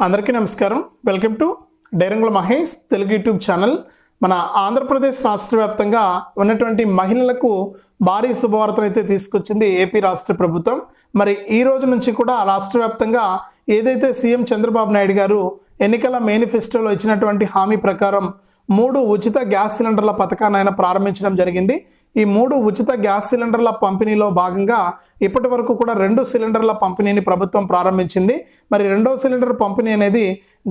అందరికీ నమస్కారం. Welcome to డైరంగుల మహేష్ తెలుగు యూట్యూబ్ ఛానల్. మన ఆంధ్రప్రదేశ్ రాష్ట్ర వ్యాప్తంగా ఉన్నటువంటి మహిళలకు భారీ శుభవార్తలు అయితే తీసుకొచ్చింది ఏపీ రాష్ట్ర ప్రభుత్వం. మరి ఈ రోజు నుంచి కూడా రాష్ట్ర వ్యాప్తంగా ఏదైతే సీఎం చంద్రబాబు నాయుడు గారు ఎన్నికల మేనిఫెస్టోలో ఇచ్చినటువంటి హామీ ప్రకారం మూడు ఉచిత గ్యాస్ సిలిండర్ల పథకాన్ని ఆయన ప్రారంభించడం జరిగింది. ఈ మూడు ఉచిత గ్యాస్ సిలిండర్ల పంపిణీలో భాగంగా ఇప్పటి వరకు కూడా రెండు సిలిండర్ల పంపిణీని ప్రభుత్వం ప్రారంభించింది. మరి రెండో సిలిండర్ పంపిణీ అనేది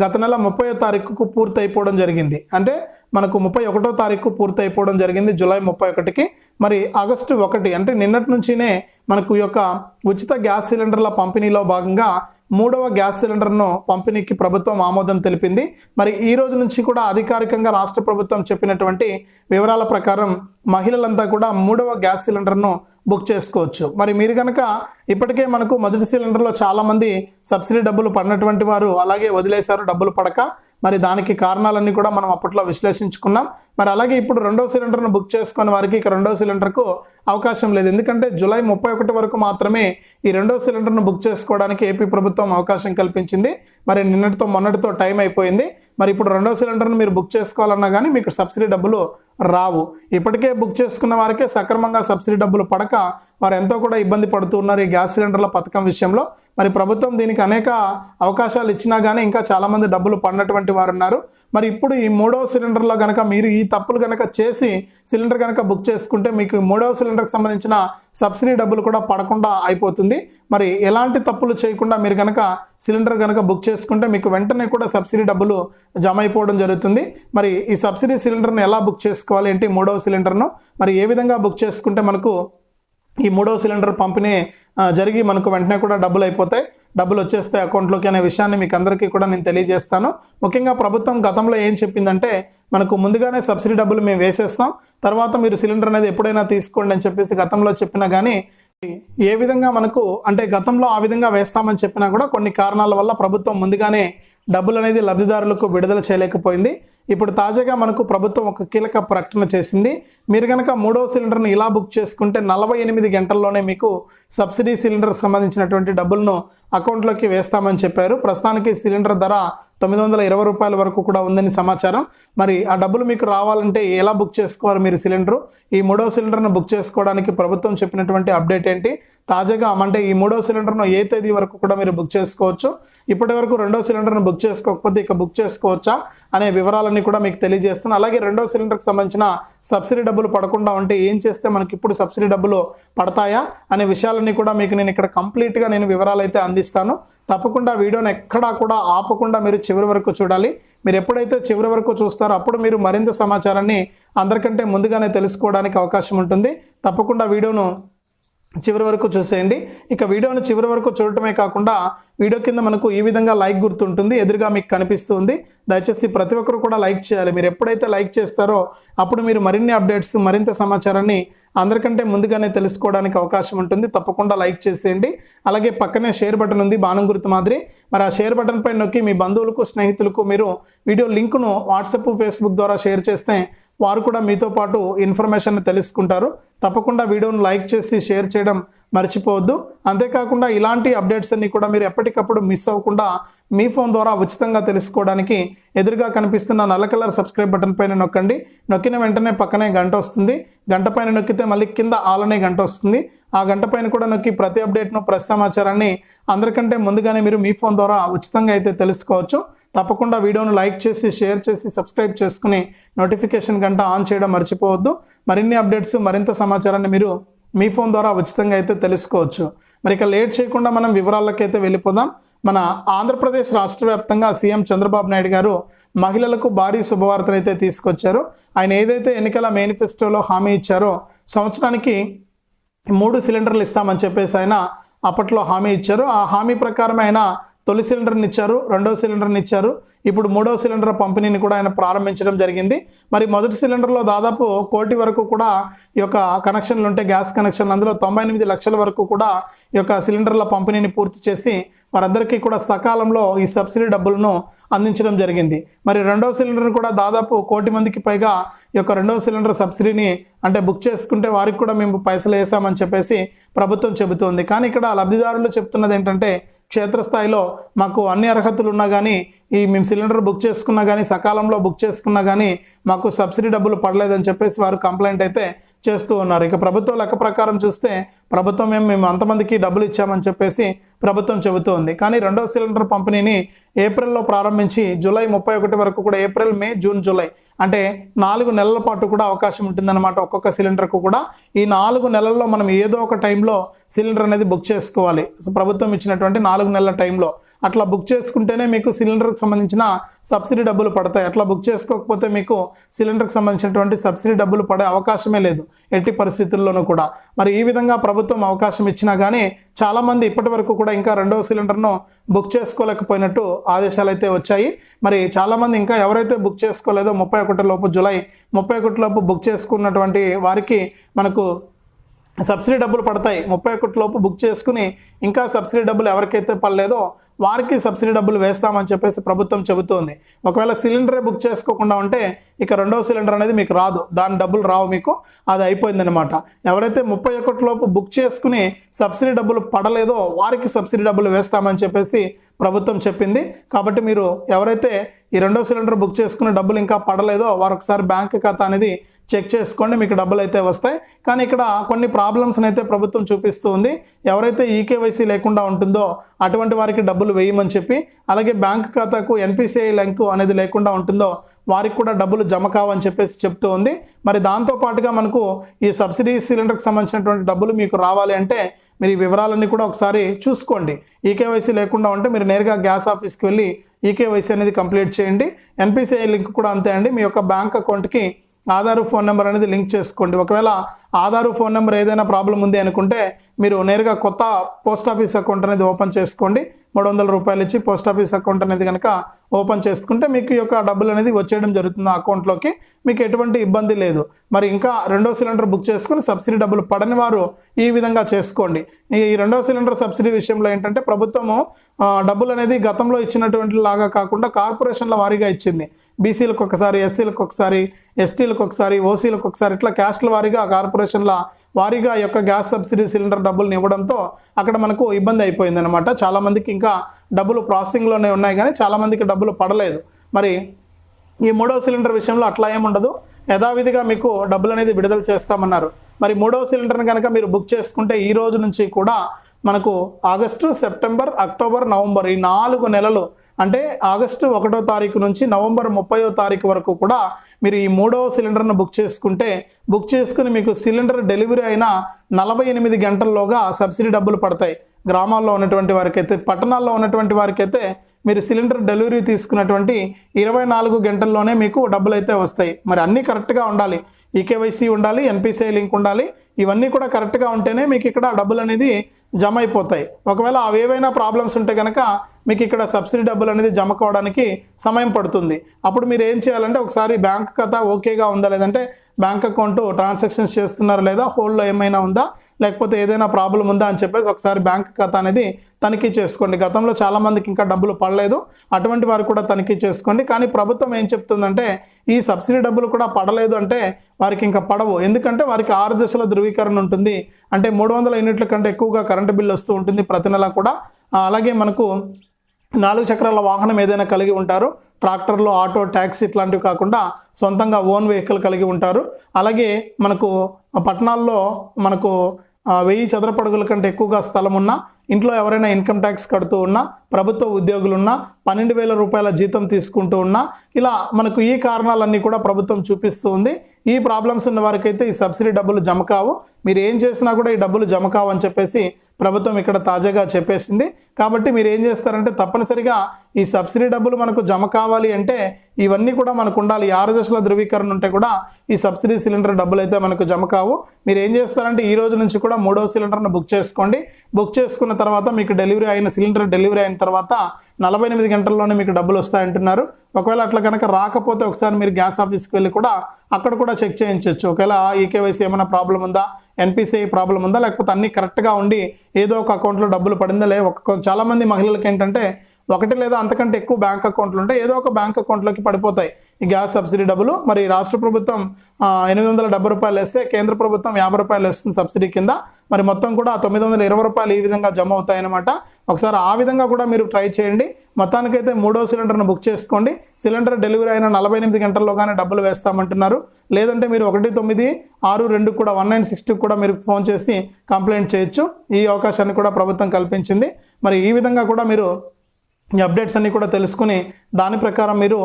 గత నెల ముప్పై తారీఖుకు పూర్తయిపోవడం జరిగింది. అంటే మనకు ముప్పై ఒకటో తారీఖు పూర్తి అయిపోవడం జరిగింది జూలై ముప్పై ఒకటికి. మరి ఆగస్టు ఒకటి అంటే నిన్నటి నుంచినే మనకు ఈ యొక్క ఉచిత గ్యాస్ సిలిండర్ల పంపిణీలో భాగంగా మూడవ గ్యాస్ సిలిండర్ను పంపిణీకి ప్రభుత్వం ఆమోదం తెలిపింది. మరి ఈ రోజు నుంచి కూడా అధికారికంగా రాష్ట్ర ప్రభుత్వం చెప్పినటువంటి వివరాల ప్రకారం మహిళలంతా కూడా మూడవ గ్యాస్ సిలిండర్ను బుక్ చేసుకోవచ్చు. మరి మీరు కనుక ఇప్పటికే మనకు మొదటి సిలిండర్లో చాలామంది సబ్సిడీ డబ్బులు పడినటువంటి వారు అలాగే వదిలేశారు డబ్బులు పడక. మరి దానికి కారణాలన్నీ కూడా మనం అప్పట్లో విశ్లేషించుకున్నాం. మరి అలాగే ఇప్పుడు రెండో సిలిండర్ను బుక్ చేసుకునే వారికి ఇక రెండో సిలిండర్కు అవకాశం లేదు. ఎందుకంటే జూలై ముప్పై ఒకటి వరకు మాత్రమే ఈ రెండో సిలిండర్ను బుక్ చేసుకోవడానికి ఏపీ ప్రభుత్వం అవకాశం కల్పించింది. మరి నిన్నటితో మొన్నటితో టైం అయిపోయింది. మరి ఇప్పుడు రెండో సిలిండర్ను మీరు బుక్ చేసుకోవాలన్నా కానీ మీకు సబ్సిడీ డబ్బులు రావు. ఇప్పటికే బుక్ చేసుకున్న వారికే సక్రమంగా సబ్సిడీ డబ్బులు పడక వారు ఎంతో కూడా ఇబ్బంది పడుతున్నారు ఈ గ్యాస్ సిలిండర్ల పథకం విషయంలో. మరి ప్రభుత్వం దీనికి అనేక అవకాశాలు ఇచ్చినా కానీ ఇంకా చాలామంది డబ్బులు పడినటువంటి వారు ఉన్నారు మరి ఇప్పుడు ఈ మూడవ సిలిండర్లో కనుక మీరు ఈ తప్పులు కనుక చేసి సిలిండర్ కనుక బుక్ చేసుకుంటే మీకు మూడవ సిలిండర్కి సంబంధించిన సబ్సిడీ డబ్బులు కూడా పడకుండా అయిపోతుంది. మరి ఎలాంటి తప్పులు చేయకుండా మీరు కనుక సిలిండర్ కనుక బుక్ చేసుకుంటే మీకు వెంటనే కూడా సబ్సిడీ డబ్బులు జమ అయిపోవడం జరుగుతుంది. మరి ఈ సబ్సిడీ సిలిండర్ను ఎలా బుక్ చేసుకోవాలి? ఏంటి మూడవ సిలిండర్ను? మరి ఏ విధంగా బుక్ చేసుకుంటే మనకు ఈ మూడవ సిలిండర్ పంపిణీ జరిగి మనకు వెంటనే కూడా డబ్బులు అయిపోతాయి డబ్బులు వచ్చేస్తాయి అకౌంట్లోకి అనే విషయాన్ని మీకు అందరికీ కూడా నేను తెలియజేస్తాను. ముఖ్యంగా ప్రభుత్వం గతంలో ఏం చెప్పిందంటే మనకు ముందుగానే సబ్సిడీ డబ్బులు మేము వేసేస్తాం. తర్వాత మీరు సిలిండర్ అనేది ఎప్పుడైనా తీసుకోండి అని చెప్పేసి గతంలో చెప్పినా కానీ ఏ విధంగా మనకు అంటే గతంలో ఆ విధంగా వేస్తామని చెప్పినా కూడా కొన్ని కారణాల వల్ల ప్రభుత్వం ముందుగానే డబ్బులు అనేది లబ్ధిదారులకు విడుదల చేయలేకపోయింది. ఇప్పుడు తాజాగా మనకు ప్రభుత్వం ఒక కీలక ప్రకటన చేసింది. మీరు కనుక మూడో సిలిండర్ను ఇలా బుక్ చేసుకుంటే నలభై ఎనిమిది గంటల్లోనే మీకు సబ్సిడీ సిలిండర్ సంబంధించినటువంటి డబ్బులను అకౌంట్లోకి వేస్తామని చెప్పారు. ప్రస్తుతానికి సిలిండర్ ధర తొమ్మిది వందల ఇరవై రూపాయల వరకు కూడా ఉందని సమాచారం. మరి ఆ డబ్బులు మీకు రావాలంటే ఎలా బుక్ చేసుకోవాలి మీరు సిలిండరు? ఈ మూడో సిలిండర్ను బుక్ చేసుకోవడానికి ప్రభుత్వం చెప్పినటువంటి అప్డేట్ ఏంటి? తాజాగా అంటే ఈ మూడో సిలిండర్ను ఏ తేదీ వరకు కూడా మీరు బుక్ చేసుకోవచ్చు? ఇప్పటి వరకు రెండో సిలిండర్ను బుక్ చేసుకోకపోతే ఇక బుక్ చేసుకోవచ్చా? అనే వివరాలన్నీ కూడా మీకు తెలియజేస్తాను అలాగే రెండో సిలిండర్కి సంబంధించిన సబ్సిడీ డబ్బులు పడకుండా ఉంటే ఏం చేస్తే మనకి ఇప్పుడు సబ్సిడీ డబ్బులు పడతాయా? అనే విషయాలన్నీ కూడా మీకు నేను ఇక్కడ కంప్లీట్గా నేను వివరాలు అయితే అందిస్తాను. తప్పకుండా వీడియోని ఎక్కడా కూడా ఆపకుండా మీరు చివరి వరకు చూడాలి. మీరు ఎప్పుడైతే చివరి వరకు చూస్తారో అప్పుడు మీరు మరింత సమాచారాన్ని అందరికంటే ముందుగానే తెలుసుకోవడానికి అవకాశం ఉంటుంది. తప్పకుండా వీడియోను చివరి వరకు చూసేయండి. ఇక వీడియోను చివరి వరకు చూడటమే కాకుండా వీడియో కింద మనకు ఈ విధంగా లైక్ గుర్తుంటుంది ఎదురుగా మీకు కనిపిస్తుంది. దయచేసి ప్రతి ఒక్కరు కూడా లైక్ చేయాలి. మీరు ఎప్పుడైతే లైక్ చేస్తారో అప్పుడు మీరు మరిన్ని అప్డేట్స్ మరింత సమాచారాన్ని అందరికంటే ముందుగానే తెలుసుకోవడానికి అవకాశం ఉంటుంది. తప్పకుండా లైక్ చేసేయండి. అలాగే పక్కనే షేర్ బటన్ ఉంది బాణం గుర్తు మాదిరి. మరి ఆ షేర్ బటన్ పై నొక్కి మీ బంధువులకు స్నేహితులకు మీరు వీడియో లింక్ను వాట్సాప్ ఫేస్బుక్ ద్వారా షేర్ చేస్తే వారు కూడా మీతో పాటు ఇన్ఫర్మేషన్ తెలుసుకుంటారు. తప్పకుండా వీడియోను లైక్ చేసి షేర్ చేయడం మర్చిపోవద్దు. అంతేకాకుండా ఇలాంటి అప్డేట్స్ అన్ని కూడా మీరు ఎప్పటికప్పుడు మిస్ అవ్వకుండా మీ ఫోన్ ద్వారా ఉచితంగా తెలుసుకోవడానికి ఎదురుగా కనిపిస్తున్న నల్ల కలర్ సబ్స్క్రైబ్ బటన్ పైన నొక్కండి. నొక్కిన వెంటనే పక్కనే గంట వస్తుంది. గంట పైన నొక్కితే మళ్ళీ కింద ఆలనే గంట వస్తుంది. ఆ గంట పైన కూడా నొక్కి ప్రతి అప్డేట్ను ప్రతి సమాచారాన్ని అందరికంటే ముందుగానే మీరు మీ ఫోన్ ద్వారా ఉచితంగా అయితే తెలుసుకోవచ్చు. తప్పకుండా వీడియోను లైక్ చేసి షేర్ చేసి సబ్స్క్రైబ్ చేసుకుని నోటిఫికేషన్ గంట ఆన్ చేయడం మర్చిపోవద్దు. మరిన్ని అప్డేట్స్ మరింత సమాచారాన్ని మీరు మీ ఫోన్ ద్వారా ఉచితంగా అయితే తెలుసుకోవచ్చు. మరి ఇక లేట్ చేయకుండా మనం వివరాలకైతే వెళ్ళిపోదాం. మన ఆంధ్రప్రదేశ్ రాష్ట్ర వ్యాప్తంగా సీఎం చంద్రబాబు నాయుడు గారు మహిళలకు భారీ శుభవార్తలు అయితే తీసుకొచ్చారు. ఆయన ఏదైతే ఎన్నికల మేనిఫెస్టోలో హామీ ఇచ్చారో సంవత్సరానికి మూడు సిలిండర్లు ఇస్తామని చెప్పేసి ఆయన అప్పట్లో హామీ ఇచ్చారు. ఆ హామీ ప్రకారం ఆయన తొలి సిలిండర్ని ఇచ్చారు రెండో సిలిండర్ని ఇచ్చారు. ఇప్పుడు మూడో సిలిండర్ పంపిణీని కూడా ఆయన ప్రారంభించడం జరిగింది. మరి మొదటి సిలిండర్లో దాదాపు కోటి వరకు కూడా ఈ యొక్క కనెక్షన్లు ఉంటే గ్యాస్ కనెక్షన్లు అందులో తొంభై ఎనిమిది లక్షల వరకు కూడా ఈ యొక్క సిలిండర్ల పంపిణీని పూర్తి చేసి వారందరికీ కూడా సకాలంలో ఈ సబ్సిడీ డబ్బులను అందించడం జరిగింది. మరి రెండో సిలిండర్ కూడా దాదాపు కోటి మందికి పైగా ఈ యొక్క రెండో సిలిండర్ సబ్సిడీని అంటే బుక్ చేసుకుంటే వారికి కూడా మేము పైసలు వేసామని చెప్పేసి ప్రభుత్వం చెబుతోంది. కానీ ఇక్కడ లబ్ధిదారులు చెప్తున్నది ఏంటంటే క్షేత్రస్థాయిలో మాకు అన్ని అర్హతలు ఉన్నా కానీ ఈ మేము సిలిండర్ బుక్ చేసుకున్నా కానీ సకాలంలో బుక్ చేసుకున్నా కానీ మాకు సబ్సిడీ డబ్బులు పడలేదని చెప్పేసి వారు కంప్లైంట్ అయితే చేస్తూ ఉన్నారు. ఇక ప్రభుత్వం లెక్క ప్రకారం చూస్తే ప్రభుత్వం ఏం మేము అంతమందికి డబ్బులు ఇచ్చామని చెప్పేసి ప్రభుత్వం చెబుతూ ఉంది. కానీ రెండో సిలిండర్ పంపిణీని ఏప్రిల్లో ప్రారంభించి జూలై ముప్పై ఒకటి వరకు కూడా ఏప్రిల్ మే జూన్ జూలై అంటే నాలుగు నెలల పాటు కూడా అవకాశం ఉంటుందన్నమాట ఒక్కొక్క సిలిండర్కు కూడా. ఈ నాలుగు నెలల్లో మనం ఏదో ఒక టైంలో సిలిండర్ అనేది బుక్ చేసుకోవాలి. సో ప్రభుత్వం ఇచ్చినటువంటి నాలుగు నెలల టైంలో అట్లా బుక్ చేసుకుంటేనే మీకు సిలిండర్కి సంబంధించిన సబ్సిడీ డబ్బులు పడతాయి. అట్లా బుక్ చేసుకోకపోతే మీకు సిలిండర్కి సంబంధించినటువంటి సబ్సిడీ డబ్బులు పడే అవకాశమే లేదు ఎట్టి పరిస్థితుల్లోనూ కూడా. మరి ఈ విధంగా ప్రభుత్వం అవకాశం ఇచ్చినా కానీ చాలామంది ఇప్పటి వరకు కూడా ఇంకా రెండవ సిలిండర్ను బుక్ చేసుకోలేకపోయినట్టు ఆదేశాలు అయితే వచ్చాయి. మరి చాలామంది ఇంకా ఎవరైతే బుక్ చేసుకోలేదో ముప్పై ఒకటి లోపు జూలై ముప్పై ఒకటి లోపు బుక్ చేసుకున్నటువంటి వారికి మనకు సబ్సిడీ డబ్బులు పడతాయి. ముప్పై ఒకటి లోపు బుక్ చేసుకుని ఇంకా సబ్సిడీ డబ్బులు ఎవరికైతే పడలేదో వారికి సబ్సిడీ డబ్బులు వేస్తామని చెప్పేసి ప్రభుత్వం చెబుతోంది. ఒకవేళ సిలిండరే బుక్ చేసుకోకుండా ఉంటే ఇక రెండవ సిలిండర్ అనేది మీకు రాదు. దాని డబ్బులు రావు మీకు. అది అయిపోయిందనమాట ఎవరైతే ముప్పై ఒకటి లోపు బుక్ చేసుకుని సబ్సిడీ డబ్బులు పడలేదో వారికి సబ్సిడీ డబ్బులు వేస్తామని చెప్పేసి ప్రభుత్వం చెప్పింది. కాబట్టి మీరు ఎవరైతే ఈ రెండో సిలిండర్ బుక్ చేసుకున్న డబ్బులు ఇంకా పడలేదో వారు ఒకసారి బ్యాంక్ ఖాతా అనేది చెక్ చేసుకోండి మీకు డబ్బులు అయితే వస్తాయి. కానీ ఇక్కడ కొన్ని ప్రాబ్లమ్స్ని అయితే ప్రభుత్వం చూపిస్తూ ఉంది ఎవరైతే ఈకేవైసీ లేకుండా ఉంటుందో అటువంటి వారికి డబ్బులు వేయమని చెప్పి అలాగే బ్యాంక్ ఖాతాకు ఎన్పిసిఐ లింక్ అనేది లేకుండా ఉంటుందో వారికి కూడా డబ్బులు జమ కావని చెప్పేసి చెప్తూ ఉంది. మరి దాంతో పాటుగా మనకు ఈ సబ్సిడీ సిలిండర్కి సంబంధించినటువంటి డబ్బులు మీకు రావాలి అంటే మీరు ఈ వివరాలన్నీ కూడా ఒకసారి చూసుకోండి. ఈకేవైసీ లేకుండా ఉంటే మీరు నేరుగా గ్యాస్ ఆఫీస్కి వెళ్ళి ఈకేవైసీ అనేది కంప్లీట్ చేయండి. ఎన్పిసిఐ లింక్ కూడా అంతే అండి. మీ యొక్క బ్యాంక్ అకౌంట్కి ఆధారు ఫోన్ నెంబర్ అనేది లింక్ చేసుకోండి. ఒకవేళ ఆధారు ఫోన్ నెంబర్ ఏదైనా ప్రాబ్లం ఉంది అనుకుంటే మీరు నేరుగా కొత్త పోస్ట్ ఆఫీస్ అకౌంట్ అనేది ఓపెన్ చేసుకోండి. మూడు వందల రూపాయలు ఇచ్చి పోస్ట్ ఆఫీస్ అకౌంట్ అనేది కనుక ఓపెన్ చేసుకుంటే మీకు ఈ యొక్క డబ్బులు అనేది వచ్చేయడం జరుగుతుంది ఆ అకౌంట్లోకి. మీకు ఎటువంటి ఇబ్బంది లేదు. మరి ఇంకా రెండో సిలిండర్ బుక్ చేసుకుని సబ్సిడీ డబ్బులు పడని వారు ఈ విధంగా చేసుకోండి. ఈ రెండో సిలిండర్ సబ్సిడీ విషయంలో ఏంటంటే ప్రభుత్వము డబ్బులు అనేది గతంలో ఇచ్చినటువంటి లాగా కాకుండా కార్పొరేషన్ల వారీగా ఇచ్చింది. బీసీలకు ఒకసారి ఎస్సీలకు ఒకసారి ఎస్టీలకు ఒకసారి ఓసీలకు ఒకసారి ఇట్లా క్యాస్ట్ల వారీగా కార్పొరేషన్ల వారీగా యొక్క గ్యాస్ సబ్సిడీ సిలిండర్ డబ్బులను ఇవ్వడంతో అక్కడ మనకు ఇబ్బంది అయిపోయిందనమాట చాలామందికి ఇంకా డబ్బులు ప్రాసెసింగ్లోనే ఉన్నాయి కానీ చాలామందికి డబ్బులు పడలేదు. మరి ఈ మూడో సిలిండర్ విషయంలో అట్లా ఏముండదు యథావిధిగా మీకు డబ్బులు అనేది విడుదల చేస్తామన్నారు. మరి మూడో సిలిండర్ని కనుక మీరు బుక్ చేసుకుంటే ఈ రోజు నుంచి కూడా మనకు ఆగస్టు సెప్టెంబర్ అక్టోబర్ నవంబర్ ఈ నాలుగు నెలలు అంటే ఆగస్టు ఒకటో తారీఖు నుంచి నవంబర్ ముప్పయో తారీఖు వరకు కూడా మీరు ఈ మూడవ సిలిండర్ను బుక్ చేసుకుంటే బుక్ చేసుకుని మీకు సిలిండర్ డెలివరీ అయిన నలభై ఎనిమిది గంటల్లోగా సబ్సిడీ డబ్బులు పడతాయి. గ్రామాల్లో ఉన్నటువంటి వారికైతే పట్టణాల్లో ఉన్నటువంటి వారికైతే మీరు సిలిండర్ డెలివరీ తీసుకున్నటువంటి ఇరవై నాలుగు గంటల్లోనే మీకు డబ్బులు అయితే వస్తాయి. మరి అన్నీ కరెక్ట్గా ఉండాలి. ఈకేవైసీ ఉండాలి ఎన్పిసిఐ లింక్ ఉండాలి. ఇవన్నీ కూడా కరెక్ట్గా ఉంటేనే మీకు ఇక్కడ డబ్బులు అనేది జమ అయిపోతాయి ఒకవేళ అవి ఏవైనా ప్రాబ్లమ్స్ ఉంటే కనుక మీకు ఇక్కడ సబ్సిడీ డబ్బులు అనేది జమ కావడానికి సమయం పడుతుంది. అప్పుడు మీరు ఏం చేయాలంటే ఒకసారి బ్యాంక్ ఖాతా ఓకేగా ఉందా? లేదంటే బ్యాంక్ అకౌంట్ ట్రాన్సాక్షన్స్ చేస్తున్నారా లేదా? హోల్డ్లో ఏమైనా ఉందా? లేకపోతే ఏదైనా ప్రాబ్లం ఉందా అని చెప్పేసి ఒకసారి బ్యాంక్ ఖాతా అనేది తనిఖీ చేసుకోండి. గతంలో చాలామందికి ఇంకా డబ్బులు పడలేదు. అటువంటి వారు కూడా తనిఖీ చేసుకోండి. కానీ ప్రభుత్వం ఏం చెప్తుందంటే ఈ సబ్సిడీ డబ్బులు కూడా పడలేదు అంటే వారికి ఇంకా పడవు. ఎందుకంటే వారికి ఆరు దశల ధృవీకరణ ఉంటుంది. అంటే మూడు వందల యూనిట్ల కంటే ఎక్కువగా కరెంటు బిల్లు వస్తూ ఉంటుంది ప్రతి నెల కూడా. అలాగే మనకు నాలుగు చక్రాల వాహనం ఏదైనా కలిగి ఉంటారు. ట్రాక్టర్లు ఆటో ట్యాక్సీ ఇట్లాంటివి కాకుండా సొంతంగా ఓన్ వెహికల్ కలిగి ఉంటారు. అలాగే మనకు పట్టణాల్లో మనకు వెయ్యి చదరపడుగుల కంటే ఎక్కువగా స్థలం ఉన్నా ఇంట్లో ఎవరైనా ఇన్కమ్ ట్యాక్స్ కడుతూ ఉన్నా ప్రభుత్వ ఉద్యోగులు ఉన్నా పన్నెండు వేల రూపాయల జీతం తీసుకుంటూ ఉన్నా ఇలా మనకు ఈ కారణాలన్నీ కూడా ప్రభుత్వం చూపిస్తూ ఉంది. ఈ ప్రాబ్లమ్స్ ఉన్న వారికైతే ఈ సబ్సిడీ డబ్బులు జమ కావు. మీరు ఏం చేసినా కూడా ఈ డబ్బులు జమ కావు అని చెప్పేసి ప్రభుత్వం ఇక్కడ తాజాగా చెప్పేసింది. కాబట్టి మీరు ఏం చేస్తారంటే తప్పనిసరిగా ఈ సబ్సిడీ డబ్బులు మనకు జమ కావాలి అంటే ఇవన్నీ కూడా మనకు ఉండాలి. ఆరు దశల ధృవీకరణ ఉంటే కూడా ఈ సబ్సిడీ సిలిండర్ డబ్బులు అయితే మనకు జమ కావు. మీరు ఏం చేస్తారంటే ఈ రోజు నుంచి కూడా మూడో సిలిండర్ను బుక్ చేసుకోండి. బుక్ చేసుకున్న తర్వాత మీకు డెలివరీ అయిన సిలిండర్ డెలివరీ అయిన తర్వాత నలభై ఎనిమిది గంటల్లోనే మీకు డబ్బులు వస్తాయంటున్నారు. ఒకవేళ అట్లా కనుక రాకపోతే ఒకసారి మీరు గ్యాస్ ఆఫీస్కి వెళ్ళి కూడా అక్కడ కూడా చెక్ చేయించవచ్చు ఒకవేళ ఈకేవైసీ ఏమైనా ప్రాబ్లం ఉందా? ఎన్పిసిఐ ప్రాబ్లం ఉందా? లేకపోతే అన్నీ కరెక్ట్గా ఉండి ఏదో ఒక అకౌంట్లో డబ్బులు పడిందా? లే ఒక చాలామంది మహిళలకు ఏంటంటే ఒకటి లేదా అంతకంటే ఎక్కువ బ్యాంక్ అకౌంట్లు ఉంటే ఏదో ఒక బ్యాంక్ అకౌంట్లోకి పడిపోతాయి. ఈ గ్యాస్ సబ్సిడీ డబ్బులు. మరి రాష్ట్ర ప్రభుత్వం ఎనిమిది వందల డెబ్బై రూపాయలు వేస్తే కేంద్ర ప్రభుత్వం యాభై రూపాయలు వేస్తుంది సబ్సిడీ కింద. మరి మొత్తం కూడా తొమ్మిది వందల ఇరవై రూపాయలు ఈ విధంగా జమ అవుతాయన్నమాట. ఒకసారి ఆ విధంగా కూడా మీరు ట్రై చేయండి. మొత్తానికైతే మూడో సిలిండర్ను బుక్ చేసుకోండి. సిలిండర్ డెలివరీ అయిన నలభై ఎనిమిది గంటల్లోగానే డబ్బులు వేస్తామంటున్నారు. లేదంటే మీరు ఒకటి తొమ్మిది ఆరు రెండు కూడా వన్ నైన్ సిక్స్ కూడా మీరు ఫోన్ చేసి కంప్లైంట్ చేయొచ్చు. ఈ అవకాశాన్ని కూడా ప్రభుత్వం కల్పించింది. మరి ఈ విధంగా కూడా మీరు ఈ అప్డేట్స్ అన్నీ కూడా తెలుసుకుని దాని ప్రకారం మీరు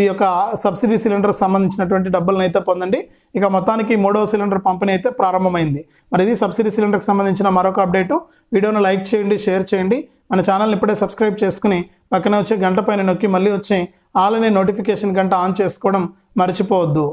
ఈ యొక్క సబ్సిడీ సిలిండర్ సంబంధించినటువంటి డబ్బులను అయితే పొందండి. ఇక మొత్తానికి మూడవ సిలిండర్ పంపిణీ అయితే ప్రారంభమైంది. మరి ఇది సబ్సిడీ సిలిండర్కి సంబంధించిన మరొక అప్డేటు. వీడియోను లైక్ చేయండి షేర్ చేయండి. మన ఛానల్ని ఇప్పుడే సబ్స్క్రైబ్ చేసుకుని పక్కనే వచ్చే గంట పైన నొక్కి మళ్ళీ వచ్చి ఆల్ అనే నోటిఫికేషన్ గంట ఆన్ చేసుకోవడం మర్చిపోవద్దు.